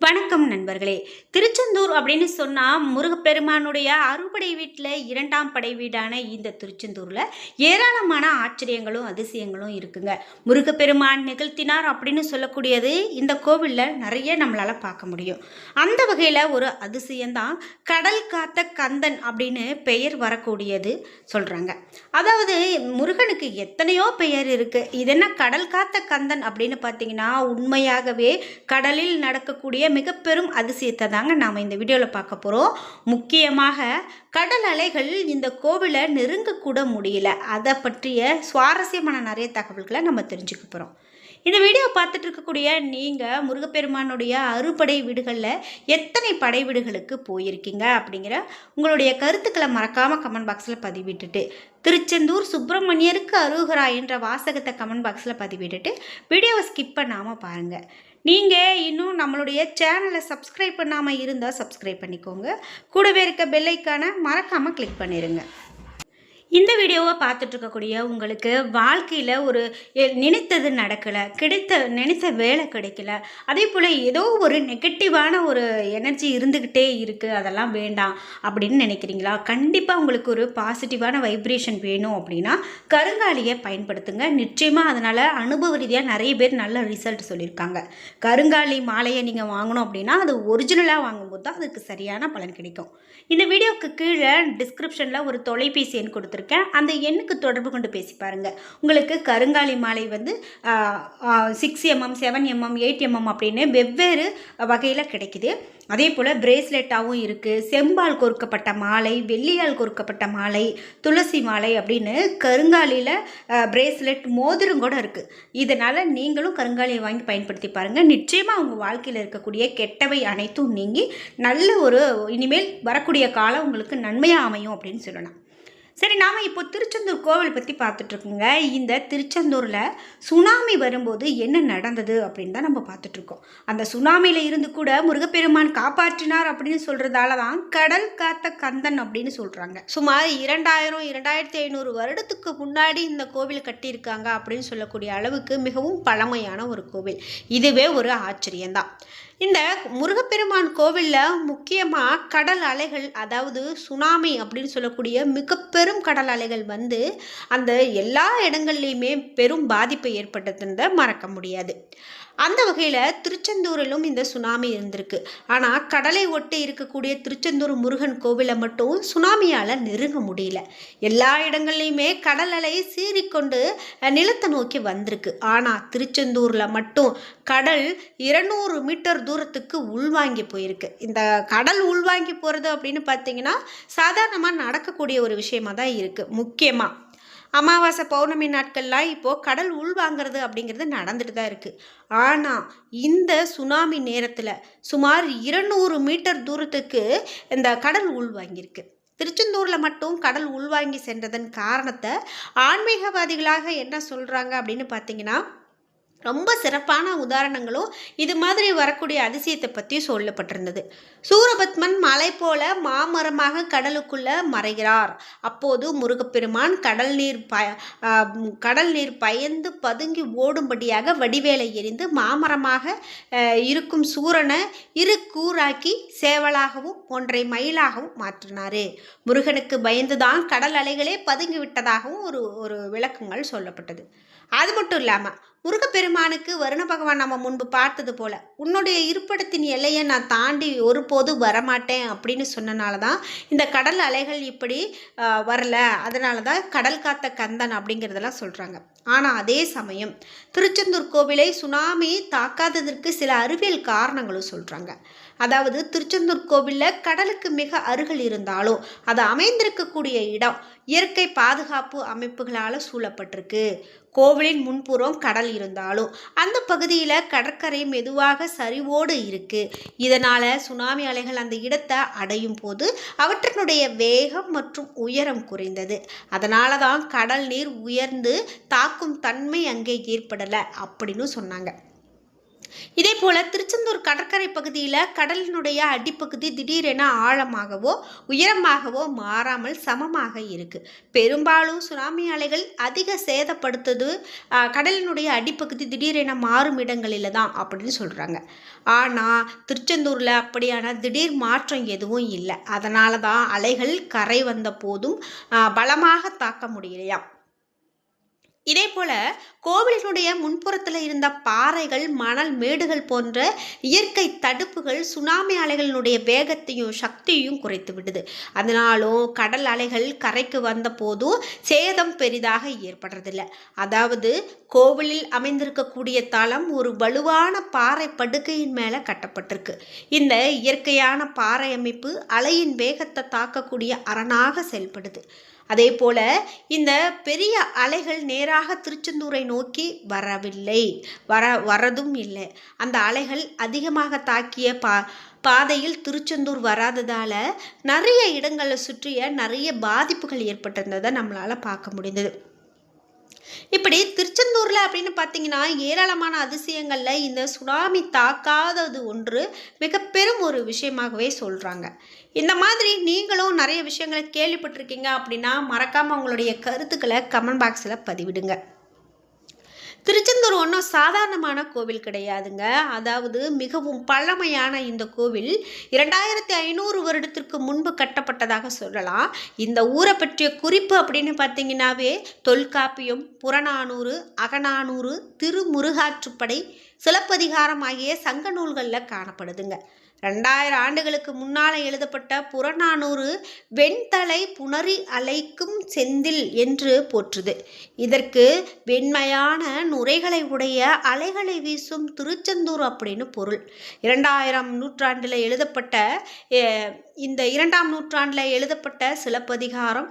வணக்கம் நண்பர்களே. திருச்செந்தூர் அப்படின்னு சொன்னால் முருகப்பெருமானுடைய அறுபடை வீட்டில் இரண்டாம் படை வீடான இந்த திருச்செந்தூரில் ஏராளமான ஆச்சரியங்களும் அதிசயங்களும் இருக்குங்க. முருகப்பெருமான் நிகழ்த்தினார் அப்படின்னு சொல்லக்கூடியது இந்த கோவிலில் நிறைய நம்மளால் பார்க்க முடியும். அந்த வகையில் ஒரு அதிசயம்தான் கடல் காத்த கந்தன் அப்படின்னு பெயர் வரக்கூடியது சொல்கிறாங்க அதாவது முருகனுக்கு எத்தனையோ பெயர் இருக்குது இது என்ன கடல் காத்த கந்தன் அப்படின்னு பார்த்தீங்கன்னா உண்மையாகவே கடலில் நடக்கக்கூடிய மிக பெரும் அதிசயத்தை தாங்க நாம் இந்த வீடியோவில் பார்க்க போகிறோம் முக்கியமாக கடல் அலைகள் இந்த கோவிலை நெருங்கக்கூட முடியல. அதை பற்றிய சுவாரஸ்யமான நிறைய தகவல்களை நம்ம தெரிஞ்சுக்க போகிறோம் இந்த வீடியோ பார்த்துட்டு இருக்கக்கூடிய நீங்கள் முருகப்பெருமானுடைய அறுபடை வீடுகளில் எத்தனை படை வீடுகளுக்கு போயிருக்கீங்க அப்படிங்கிற உங்களுடைய கருத்துக்களை மறக்காமல் கமெண்ட் பாக்ஸில் பதிவிட்டுட்டு திருச்செந்தூர் சுப்பிரமணியருக்கு அருகரா என்ற வாசகத்தை கமெண்ட் பாக்ஸில் பதிவிட்டுட்டு வீடியோவை ஸ்கிப் பண்ணாமல் பாருங்கள் நீங்கள் இன்னும் நம்மளுடைய சேனலை சப்ஸ்கிரைப் பண்ணாமல் இருந்தால் சப்ஸ்கிரைப் பண்ணிக்கோங்க. கூடவே இருக்க பெல்லைக்கான மறக்காமல் கிளிக் பண்ணிடுங்க இந்த வீடியோவை பார்த்துட்ருக்கக்கூடிய உங்களுக்கு வாழ்க்கையில் ஒரு எ- நினைத்தது நடக்கலை கிடைத்த நினைத்த வேலை கிடைக்கல. அதே போல் ஏதோ ஒரு நெகட்டிவான ஒரு எனர்ஜி இருந்துக்கிட்டே இருக்குது அதெல்லாம் வேண்டாம் அப்படின்னு நினைக்கிறீங்களா? கண்டிப்பாக உங்களுக்கு ஒரு பாசிட்டிவான வைப்ரேஷன் வேணும் அப்படின்னா கருங்காலியை பயன்படுத்துங்க. நிச்சயமாக அதனால் அனுபவ ரீதியாக நிறைய பேர் நல்ல ரிசல்ட் சொல்லியிருக்காங்க. கருங்காலி மாலையை நீங்கள் வாங்கணும் அப்படின்னா அது ஒரிஜினலாக வாங்கும்போது தான் அதுக்கு சரியான பலன் கிடைக்கும். இந்த வீடியோவுக்கு கீழே டிஸ்கிரிப்ஷனில் ஒரு தொலைபேசி எண் கொடுத்துருக்கேன் அந்த எண்ணுக்கு தொடர்பு கொண்டு பேசி பாருங்கள் உங்களுக்கு கருங்காலி மாலை வந்து six mm seven mm eight mm அப்படின்னு வெவ்வேறு வகையில் கிடைக்குது. அதே போல் பிரேஸ்லெட்டாகவும் இருக்குது செம்பால் கொறுக்கப்பட்ட மாலை வெள்ளியால் கொறுக்கப்பட்ட மாலை துளசி மாலை அப்படின்னு கருங்காலியில் பிரேஸ்லெட் மோதிரம் கூட இருக்குது இதனால் நீங்களும் கருங்காலியை வாங்கி பயன்படுத்தி பாருங்கள் நிச்சயமாக உங்கள் வாழ்க்கையில் இருக்கக்கூடிய கெட்டவை அனைத்தும் நீங்கி நல்ல ஒரு இனிமேல் வரக்கூடிய காலம் உங்களுக்கு நன்மையாக அமையும் அப்படின்னு சொல்லலாம். சரி நாம் இப்போ திருச்செந்தூர் கோவில் பற்றி பார்த்துட்ருக்கோங்க. இந்த திருச்செந்தூரில் சுனாமி வரும்போது என்ன நடந்தது அப்படின்னு தான் நம்ம பார்த்துட்ருக்கோம். அந்த சுனாமியில் இருந்து கூட முருகப்பெருமான் காப்பாற்றினார் அப்படின்னு சொல்கிறதால தான் கடல் காத்த கந்தன் அப்படின்னு சொல்கிறாங்க சுமார் இரண்டாயிரம் இரண்டாயிரத்தி ஐநூறு வருடத்துக்கு முன்னாடி இந்த கோவில் கட்டியிருக்காங்க அப்படின்னு சொல்லக்கூடிய அளவுக்கு மிகவும் பழமையான ஒரு கோவில். இதுவே ஒரு ஆச்சரியம்தான். இந்த முருகப்பெருமான் கோவிலில் முக்கியமாக கடல் அலைகள் அதாவது சுனாமி அப்படின்னு சொல்லக்கூடிய மிக பெரும் கடல் அலைகள் வந்து அந்த எல்லா இடங்கள்லையுமே பெரும் பாதிப்பை ஏற்பட்டதுன்றதை மறக்க முடியாது. அந்த வகையில் திருச்செந்தூரிலும் இந்த சுனாமி இருந்திருக்கு. ஆனால் கடலை ஒட்டி இருக்கக்கூடிய திருச்செந்தூர் முருகன் கோவிலை மட்டும் சுனாமியால் நெருங்க முடியல. எல்லா இடங்கள்லையுமே கடல் அலை சீறிக்கொண்டு நிலத்தை நோக்கி வந்திருக்கு. ஆனால் திருச்செந்தூரில் மட்டும் கடல் இருநூறு மீட்டர் தூரத்துக்கு உள்வாங்கி போயிருக்கு. இந்த கடல் உள்வாங்கி போகிறது அப்படின்னு பார்த்தீங்கன்னா சாதாரணமாக நடக்கக்கூடிய ஒரு விஷயமாக தான் இருக்குது முக்கியமாக அமாவாசை பௌர்ணமி நாட்கள்லாம் இப்போது கடல் உள்வாங்கிறது அப்படிங்கிறது நடந்துட்டு தான் இருக்குது ஆனால் இந்த சுனாமி நேரத்தில் சுமார் இருநூறு மீட்டர் தூரத்துக்கு இந்த கடல் உள்வாங்கியிருக்கு திருச்செந்தூரில் மட்டும் கடல் உள்வாங்கி சென்றதன் காரணத்தை ஆன்மீகவாதிகளாக என்ன சொல்கிறாங்க அப்படின்னு பார்த்தீங்கன்னா ரொம்ப சிறப்பான உதாரணங்களும் இது மாதிரி வரக்கூடிய அதிசயத்தை பற்றி சொல்லப்பட்டிருந்தது. சூரபத்மன் மலை போல மாமரமாக கடலுக்குள்ள மறைகிறார். அப்போது முருகப்பெருமான் கடல் நீர் ப கடல் நீர் பயந்து பதுங்கி ஓடும்படியாக வடிவேலை எரிந்து மாமரமாக இருக்கும் சூரனை இரு கூறாக்கி சேவலாகவும் ஒன்றை மயிலாகவும் மாற்றினார். முருகனுக்கு பயந்துதான் கடல் அலைகளே பதுங்கி விட்டதாகவும் ஒரு ஒரு விளக்கங்கள் சொல்லப்பட்டது. அது மட்டும் இல்லாமல் முருகப்பெருமானுக்கு வருண பகவான் நம்ம முன்பு பார்த்தது போல உன்னுடைய இருப்பிடத்தின் எல்லையை நான் தாண்டி ஒருபோது வரமாட்டேன் அப்படின்னு சொன்னனால தான் இந்த கடல் அலைகள் இப்படி வரல. அதனால தான் கடல் காத்த கந்தன் அப்படிங்கிறதெல்லாம் சொல்கிறாங்க ஆனால் அதே சமயம் திருச்செந்தூர் கோவிலை சுனாமி தாக்காததற்கு சில அறிவியல் காரணங்களும் சொல்கிறாங்க அதாவது திருச்செந்தூர் கோவிலில் கடலுக்கு மிக அருகில் இருந்தாலும் அது அமைந்திருக்கக்கூடிய இடம். இயற்கை பாதுகாப்பு அமைப்புகளால் சூழப்பட்டிருக்கு. கோவிலின் முன்புறம் கடல் இருந்தாலும் அந்த பகுதியில் கடற்கரை மெதுவாக சரிவோடு இருக்குது இதனால் சுனாமி அலைகள் அந்த இடத்தை அடையும் போது அவற்றினுடைய வேகம் மற்றும் உயரம் குறைந்தது. அதனால தான் கடல் நீர் உயர்ந்து தாக்கும் தன்மை அங்கே ஏற்படலை அப்படின்னு சொன்னாங்க. இதே போல் திருச்செந்தூர் கடற்கரை பகுதியில் கடலினுடைய அடிப்பகுதி திடீரென ஆழமாகவோ உயரமாகவோ மாறாமல் சமமாக இருக்கு. பெரும்பாலும் சுனாமி அலைகள் அதிக சேதப்படுத்துது கடலினுடைய அடிப்பகுதி திடீரென மாறும் இடங்களில் தான் அப்படின்னு சொல்கிறாங்க ஆனால் திருச்செந்தூரில் அப்படியான திடீர் மாற்றம் எதுவும் இல்லை. அதனால தான் அலைகள் கரை வந்த போதும் பலமாக தாக்க முடியலையாம். இதே போல கோவிலினுடைய முன்புறத்தில் இருந்த பாறைகள் மணல் மேடுகள் போன்ற இயற்கை தடுப்புகள் சுனாமி அலைகளினுடைய வேகத்தையும் சக்தியையும் குறைத்து விடுது. அதனாலும் கடல் அலைகள் கரைக்கு வந்த போதும் சேதம் பெரிதாக ஏற்படுறதில்லை. அதாவது கோவிலில் அமைந்திருக்கக்கூடிய தளம் ஒரு வலுவான பாறை படுக்கையின் மேலே கட்டப்பட்டிருக்கு. இந்த இயற்கையான பாறை அமைப்பு அலையின் வேகத்தை தாக்கக்கூடிய அரணாக செயல்படுது. அதே போல இந்த பெரிய அலைகள் நேராக திருச்செந்தூரை நோக்கி வரவில்லை. வர வரதும் இல்லை. அந்த அலைகள் அதிகமாக தாக்கிய பா பாதையில் திருச்செந்தூர் வராததால் நிறைய இடங்களை சுற்றிய நிறைய பாதிப்புகள் ஏற்பட்டிருந்ததை நம்மளால் பார்க்க முடிந்தது. இப்படி திருச்செந்தூரில் அப்படின்னு பார்த்தீங்கன்னா ஏராளமான அதிசயங்களில் இந்த சுனாமி தாக்காதது ஒன்று மிக பெரும் ஒரு விஷயமாகவே சொல்கிறாங்க இந்த மாதிரி நீங்களும் நிறைய விஷயங்களை கேள்விப்பட்டிருக்கீங்க அப்படின்னா மறக்காமல் உங்களுடைய கருத்துக்களை கமெண்ட் பாக்ஸில் பதிவிடுங்க. திருச்செந்தூர் ஒன்றும் சாதாரணமான கோவில் கிடையாதுங்க. அதாவது மிகவும் பழமையான இந்த கோவில் இரண்டாயிரத்தி ஐநூறு வருடத்திற்கு முன்பு கட்டப்பட்டதாக சொல்லலாம். இந்த ஊரை பற்றிய குறிப்பு அப்படின்னு பார்த்தீங்கன்னாவே தொல்காப்பியம் புறநானூறு அகநானூறு திருமுருகாற்றுப்படை சிலப்பதிகாரம் ஆகிய சங்க நூல்களில் காணப்படுதுங்க. ரெண்டாயிரம் ஆண்டுகளுக்கு முன்னால் எழுதப்பட்ட புறநானூறு வெண்தலை புணரி அலைக்கும் செந்தில் என்று போற்றுது. இதற்கு வெண்மையான நுரைகளை உடைய அலைகளை வீசும் திருச்செந்தூர் அப்படின்னு பொருள். இரண்டாயிரம் நூற்றாண்டில் எழுதப்பட்ட இந்த இரண்டாம் நூற்றாண்டில் எழுதப்பட்ட சிலப்பதிகாரம்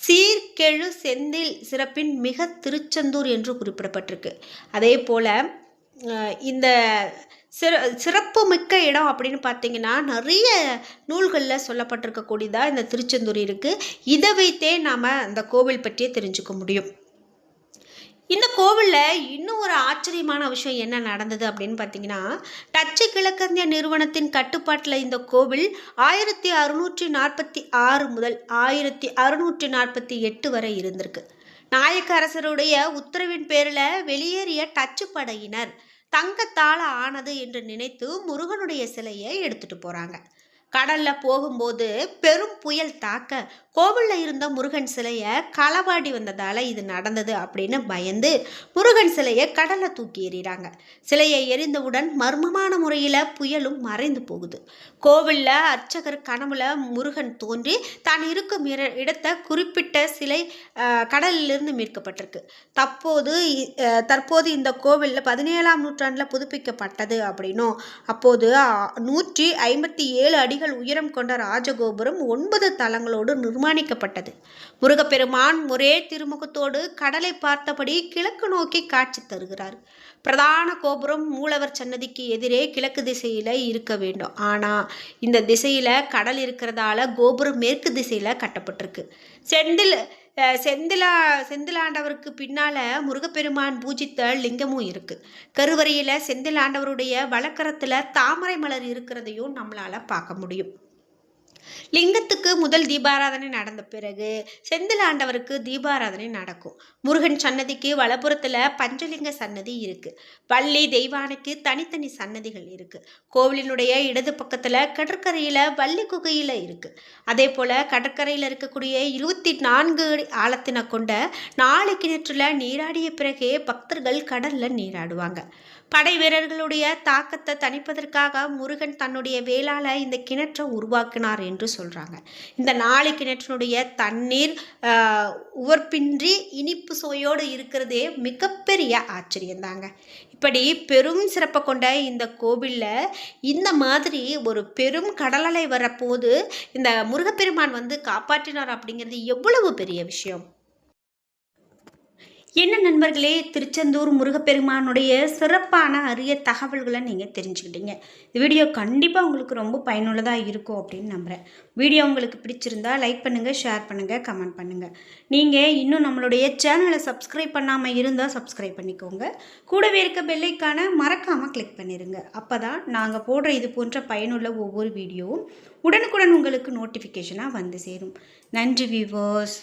சீர்கெழு செந்தில் சிறப்பின் மிக திருச்செந்தூர் என்று குறிப்பிடப்பட்டிருக்கு. அதே போல் இந்த சிற சிறப்பு மிக்க இடம் அப்படின்னு பார்த்தீங்கன்னா நிறைய நூல்களில் சொல்லப்பட்டிருக்கக்கூடியதாக இந்த திருச்செந்தூர் இருக்குது இதை வைத்தே நாம் அந்த கோவில் பற்றியே தெரிஞ்சுக்க முடியும். இந்த கோவிலில் இன்னும் ஒரு ஆச்சரியமான விஷயம் என்ன நடந்தது அப்படின்னு பார்த்தீங்கன்னா டச்சு கிழக்கந்திய நிறுவனத்தின் கட்டுப்பாட்டில் இந்த கோவில் ஆயிரத்தி அறுநூற்றி நாற்பத்தி ஆறு முதல் ஆயிரத்தி அறுநூற்றி நாற்பத்தி எட்டு வரை இருந்திருக்கு. நாயக்க அரசருடைய உத்தரவின் பேரில் வெளியேறிய டச்சு படையினர் தங்கத்தால் ஆனது என்று நினைத்து முருகனுடைய சிலையை எடுத்துட்டு போகிறாங்க கடல்ல போகும்போது பெரும் புயல் தாக்க கோவிலில் இருந்த முருகன் சிலையை களவாடி வந்ததால் இது நடந்தது அப்படின்னு பயந்து முருகன் சிலையை கடலில் தூக்கி எறிகிறாங்க சிலையை எரிந்தவுடன் மர்மமான முறையில் புயலும் மறைந்து போகுது. கோவிலில் அர்ச்சகர் கனவுல முருகன் தோன்றி தான் இருக்கும் இடத்தை குறிப்பிட்ட சிலை கடலிலிருந்து மீட்கப்பட்டிருக்கு. தற்போது தற்போது இந்த கோவிலில் பதினேழாம் நூற்றாண்டில் புதுப்பிக்கப்பட்டது அப்படின்னும் அப்போது நூற்றி ஐம்பத்தி ஏழு அடி அடிகள் உயரம் கொண்ட ராஜகோபுரம் ஒன்பது தளங்களோடு நிர்மாணிக்கப்பட்டது. முருகப்பெருமான் ஒரே திருமுகத்தோடு கடலை பார்த்தபடி கிழக்கு நோக்கி காட்சி தருகிறார். பிரதான கோபுரம் மூலவர் சன்னதிக்கு எதிரே கிழக்கு திசையில் இருக்க வேண்டும். ஆனால் இந்த திசையில் கடல் இருக்கிறதால கோபுரம் மேற்கு திசையில் கட்டப்பட்டிருக்கு. செந்தில் செந்திலா செந்திலாண்டவருக்கு பின்னால் முருகப்பெருமான் பூஜித்த லிங்கமும் இருக்குது கருவறையில் செந்திலாண்டவருடைய வழக்கரத்தில் தாமரை மலர் இருக்கிறதையும் நம்மளால் பார்க்க முடியும். லிங்கத்துக்கு முதல் தீபாராதனை நடந்த பிறகு செந்தில் ஆண்டவருக்கு தீபாராதனை நடக்கும். முருகன் சன்னதிக்கு வலப்புறத்தில் பஞ்சலிங்க சன்னதி இருக்கு. வள்ளி தெய்வானைக்கு தனித்தனி சன்னதிகள் இருக்கு. கோவிலினுடைய இடது பக்கத்தில் கடற்கரையில் வள்ளி குகையில் இருக்கு. அதே போல் கடற்கரையில் இருக்கக்கூடிய இருபத்தி நான்கு ஆழத்தினை கொண்ட நாலு கிணற்றில் நீராடிய பிறகே பக்தர்கள் கடலில் நீராடுவாங்க. படை வீரர்களுடைய தாக்கத்தை தணிப்பதற்காக முருகன் தன்னுடைய வேளால இந்த கிணற்றை உருவாக்கினார் என்று சொல்கிறாங்க இந்த நாளை கிணற்றினுடைய தண்ணீர் உவர்ப்பின்றி இனிப்பு சுவையோடு இருக்கிறதே மிகப்பெரிய ஆச்சரியந்தாங்க. இப்படி பெரும் சிறப்பை கொண்ட இந்த கோவிலில் இந்த மாதிரி ஒரு பெரும் கடலலை வரப்போது இந்த முருகப்பெருமான் வந்து காப்பாற்றினார் அப்படிங்கிறது எவ்வளவு பெரிய விஷயம். என்ன நண்பர்களே? திருச்செந்தூர் முருகப்பெருமானுடைய சிறப்பான அரிய தகவல்களை நீங்கள் தெரிஞ்சுக்கிட்டீங்க. இந்த வீடியோ கண்டிப்பாக உங்களுக்கு ரொம்ப பயனுள்ளதாக இருக்கும் அப்படின்னு நம்புகிறேன் வீடியோ உங்களுக்கு பிடிச்சிருந்தா லைக் பண்ணுங்கள் ஷேர் பண்ணுங்கள் கமெண்ட் பண்ணுங்கள் நீங்கள் இன்னும் நம்மளுடைய சேனலை சப்ஸ்கிரைப் பண்ணாமல் இருந்தால் சப்ஸ்கிரைப் பண்ணிக்கோங்க. கூடவே இருக்க பெல்லைக்கான மறக்காமல் கிளிக் பண்ணிடுங்க அப்போ தான் நாங்கள் போடுற இது போன்ற பயனுள்ள ஒவ்வொரு வீடியோவும் உடனுக்குடன் உங்களுக்கு நோட்டிஃபிகேஷனாக வந்து சேரும். நன்றி வியூவர்ஸ்